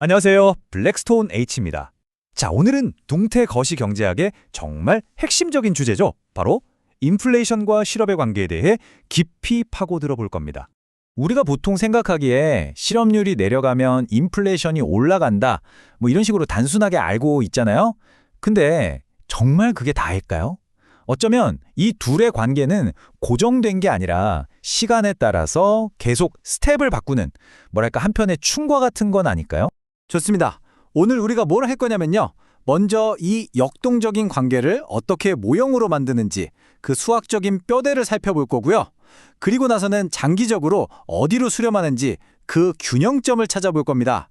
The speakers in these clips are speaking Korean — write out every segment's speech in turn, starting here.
안녕하세요. 블랙스톤 H입니다. 자, 오늘은 동태 거시 경제학의 정말 핵심적인 주제죠. 바로 인플레이션과 실업의 관계에 대해 깊이 파고들어 볼 겁니다. 우리가 보통 생각하기에 실업률이 내려가면 인플레이션이 올라간다. 뭐 이런 식으로 단순하게 알고 있잖아요. 근데 정말 그게 다일까요? 어쩌면 이 둘의 관계는 고정된 게 아니라 시간에 따라서 계속 스텝을 바꾸는 뭐랄까 한편의 춤과 같은 건 아닐까요? 좋습니다. 오늘 우리가 뭘 할 거냐면요. 먼저 이 역동적인 관계를 어떻게 모형으로 만드는지 그 수학적인 뼈대를 살펴볼 거고요. 그리고 나서는 장기적으로 어디로 수렴하는지 그 균형점을 찾아볼 겁니다.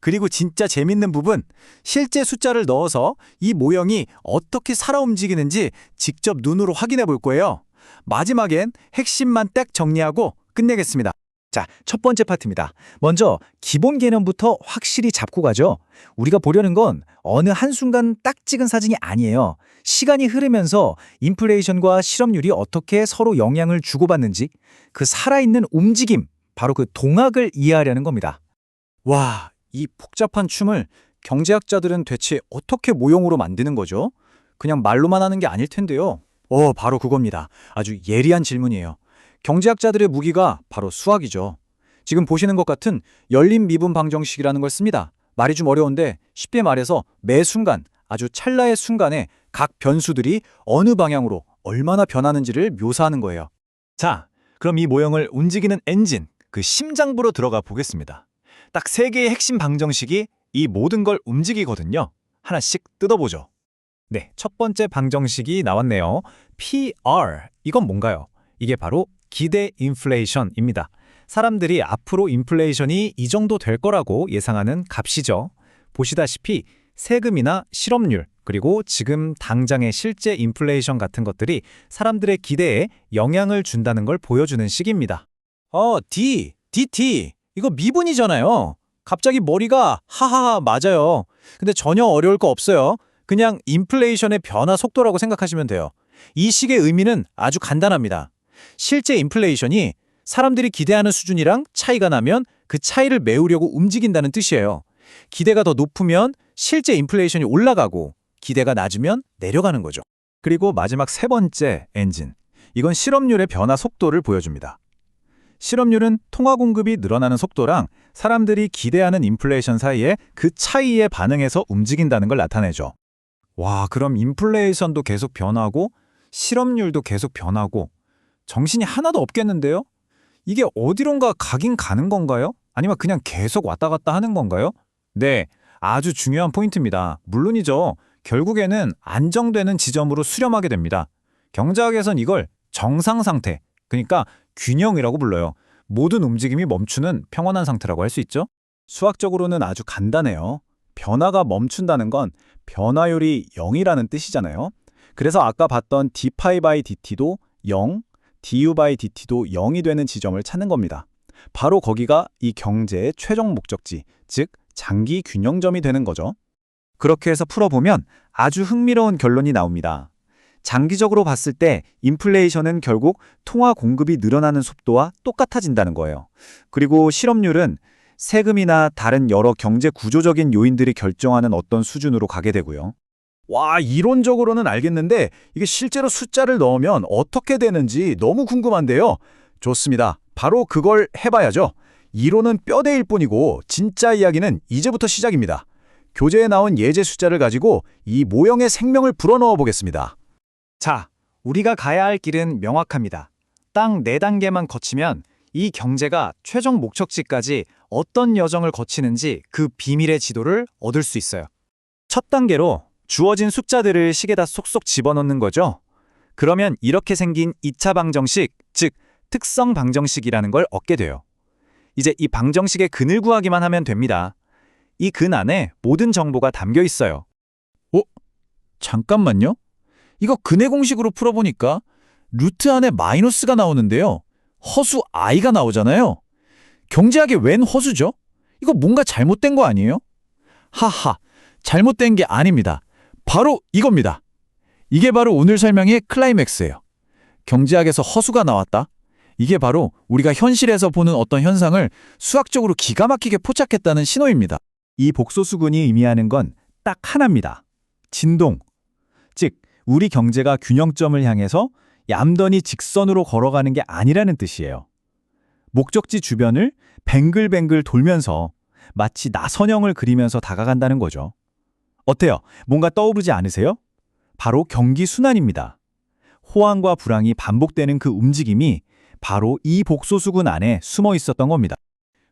그리고 진짜 재밌는 부분, 실제 숫자를 넣어서 이 모형이 어떻게 살아 움직이는지 직접 눈으로 확인해 볼 거예요. 마지막엔 핵심만 딱 정리하고 끝내겠습니다. 자, 첫 번째 파트입니다. 먼저 기본 개념부터 확실히 잡고 가죠. 우리가 보려는 건 어느 한순간 딱 찍은 사진이 아니에요. 시간이 흐르면서 인플레이션과 실업률이 어떻게 서로 영향을 주고받는지 그 살아있는 움직임, 바로 그 동학을 이해하려는 겁니다. 와, 이 복잡한 춤을 경제학자들은 대체 어떻게 모형으로 만드는 거죠? 그냥 말로만 하는 게 아닐 텐데요. 어, 바로 그겁니다. 아주 예리한 질문이에요. 경제학자들의 무기가 바로 수학이죠. 지금 보시는 것 같은 열린 미분 방정식이라는 걸 씁니다. 말이 좀 어려운데 쉽게 말해서 매 순간, 아주 찰나의 순간에 각 변수들이 어느 방향으로 얼마나 변하는지를 묘사하는 거예요. 자, 그럼 이 모형을 움직이는 엔진, 그 심장부로 들어가 보겠습니다. 딱 세 개의 핵심 방정식이 이 모든 걸 움직이거든요. 하나씩 뜯어보죠. 네, 첫 번째 방정식이 나왔네요. PR. 이건 뭔가요? 이게 바로 기대 인플레이션입니다. 사람들이 앞으로 인플레이션이 이 정도 될 거라고 예상하는 값이죠. 보시다시피 세금이나 실업률, 그리고 지금 당장의 실제 인플레이션 같은 것들이 사람들의 기대에 영향을 준다는 걸 보여주는 식입니다. 어, D, DT. 이거 미분이잖아요. 갑자기 머리가 하하하 맞아요. 근데 전혀 어려울 거 없어요. 그냥 인플레이션의 변화 속도라고 생각하시면 돼요. 이 식의 의미는 아주 간단합니다. 실제 인플레이션이 사람들이 기대하는 수준이랑 차이가 나면 그 차이를 메우려고 움직인다는 뜻이에요. 기대가 더 높으면 실제 인플레이션이 올라가고 기대가 낮으면 내려가는 거죠. 그리고 마지막 세 번째 엔진. 이건 실업률의 변화 속도를 보여줍니다. 실업률은 통화 공급이 늘어나는 속도랑 사람들이 기대하는 인플레이션 사이에 그 차이에 반응해서 움직인다는 걸 나타내죠. 와, 그럼 인플레이션도 계속 변하고 실업률도 계속 변하고 정신이 하나도 없겠는데요? 이게 어디론가 가긴 가는 건가요? 아니면 그냥 계속 왔다 갔다 하는 건가요? 네, 아주 중요한 포인트입니다. 물론이죠. 결국에는 안정되는 지점으로 수렴하게 됩니다. 경제학에선 이걸 정상 상태, 그러니까 균형이라고 불러요. 모든 움직임이 멈추는 평온한 상태라고 할 수 있죠. 수학적으로는 아주 간단해요. 변화가 멈춘다는 건 변화율이 0이라는 뜻이잖아요. 그래서 아까 봤던 d파이 바이 dt도 0, du 바이 dt도 0이 되는 지점을 찾는 겁니다. 바로 거기가 이 경제의 최종 목적지, 즉 장기 균형점이 되는 거죠. 그렇게 해서 풀어보면 아주 흥미로운 결론이 나옵니다. 장기적으로 봤을 때 인플레이션은 결국 통화 공급이 늘어나는 속도와 똑같아진다는 거예요. 그리고 실업률은 세금이나 다른 여러 경제 구조적인 요인들이 결정하는 어떤 수준으로 가게 되고요. 와, 이론적으로는 알겠는데 이게 실제로 숫자를 넣으면 어떻게 되는지 너무 궁금한데요. 좋습니다. 바로 그걸 해봐야죠. 이론은 뼈대일 뿐이고 진짜 이야기는 이제부터 시작입니다. 교재에 나온 예제 숫자를 가지고 이 모형의 생명을 불어넣어 보겠습니다. 자, 우리가 가야 할 길은 명확합니다. 딱네 단계만 거치면 이 경제가 최종 목적지까지 어떤 여정을 거치는지 그 비밀의 지도를 얻을 수 있어요. 첫 단계로 주어진 숫자들을 식에다 쏙쏙 집어넣는 거죠. 그러면 이렇게 생긴 2차 방정식, 즉 특성 방정식이라는 걸 얻게 돼요. 이제 이 방정식의 근을 구하기만 하면 됩니다. 이 근 안에 모든 정보가 담겨 있어요. 어? 잠깐만요. 이거 근의 공식으로 풀어보니까 루트 안에 마이너스가 나오는데요. 허수 i가 나오잖아요. 경제학의 웬 허수죠? 이거 뭔가 잘못된 거 아니에요? 하하, 잘못된 게 아닙니다. 바로 이겁니다. 이게 바로 오늘 설명의 클라이맥스예요. 경제학에서 허수가 나왔다. 이게 바로 우리가 현실에서 보는 어떤 현상을 수학적으로 기가 막히게 포착했다는 신호입니다. 이 복소수군이 의미하는 건 딱 하나입니다. 진동. 즉, 우리 경제가 균형점을 향해서 얌전히 직선으로 걸어가는 게 아니라는 뜻이에요. 목적지 주변을 뱅글뱅글 돌면서 마치 나선형을 그리면서 다가간다는 거죠. 어때요? 뭔가 떠오르지 않으세요? 바로 경기 순환입니다. 호황과 불황이 반복되는 그 움직임이 바로 이 복소수군 안에 숨어 있었던 겁니다.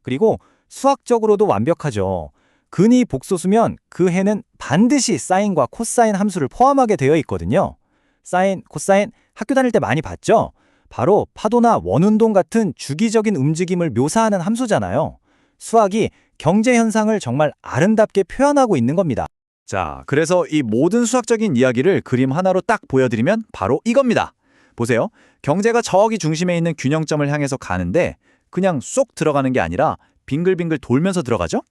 그리고 수학적으로도 완벽하죠. 근이 복소수면 그 해는 반드시 사인과 코사인 함수를 포함하게 되어 있거든요. 사인, 코사인 학교 다닐 때 많이 봤죠? 바로 파도나 원운동 같은 주기적인 움직임을 묘사하는 함수잖아요. 수학이 경제 현상을 정말 아름답게 표현하고 있는 겁니다. 자, 그래서 이 모든 수학적인 이야기를 그림 하나로 딱 보여드리면 바로 이겁니다. 보세요. 경제가 저기 중심에 있는 균형점을 향해서 가는데 그냥 쏙 들어가는 게 아니라 빙글빙글 돌면서 들어가죠?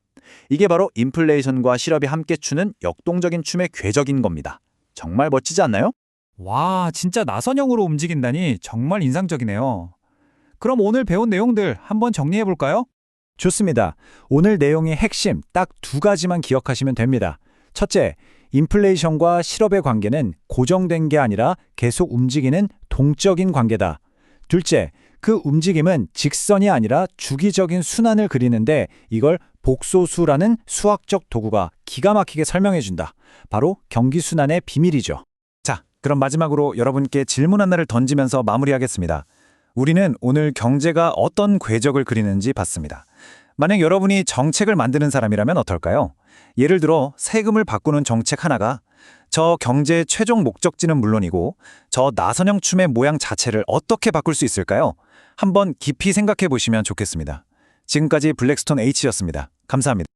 이게 바로 인플레이션과 실업이 함께 추는 역동적인 춤의 궤적인 겁니다. 정말 멋지지 않나요? 와, 진짜 나선형으로 움직인다니 정말 인상적이네요. 그럼 오늘 배운 내용들 한번 정리해 볼까요? 좋습니다. 오늘 내용의 핵심 딱 두 가지만 기억하시면 됩니다. 첫째, 인플레이션과 실업의 관계는 고정된 게 아니라 계속 움직이는 동적인 관계다. 둘째, 그 움직임은 직선이 아니라 주기적인 순환을 그리는데 이걸 복소수라는 수학적 도구가 기가 막히게 설명해 준다. 바로 경기 순환의 비밀이죠. 자, 그럼 마지막으로 여러분께 질문 하나를 던지면서 마무리하겠습니다. 우리는 오늘 경제가 어떤 궤적을 그리는지 봤습니다. 만약 여러분이 정책을 만드는 사람이라면 어떨까요? 예를 들어 세금을 바꾸는 정책 하나가 저 경제의 최종 목적지는 물론이고 저 나선형 춤의 모양 자체를 어떻게 바꿀 수 있을까요? 한번 깊이 생각해 보시면 좋겠습니다. 지금까지 블랙스톤 H였습니다. 감사합니다.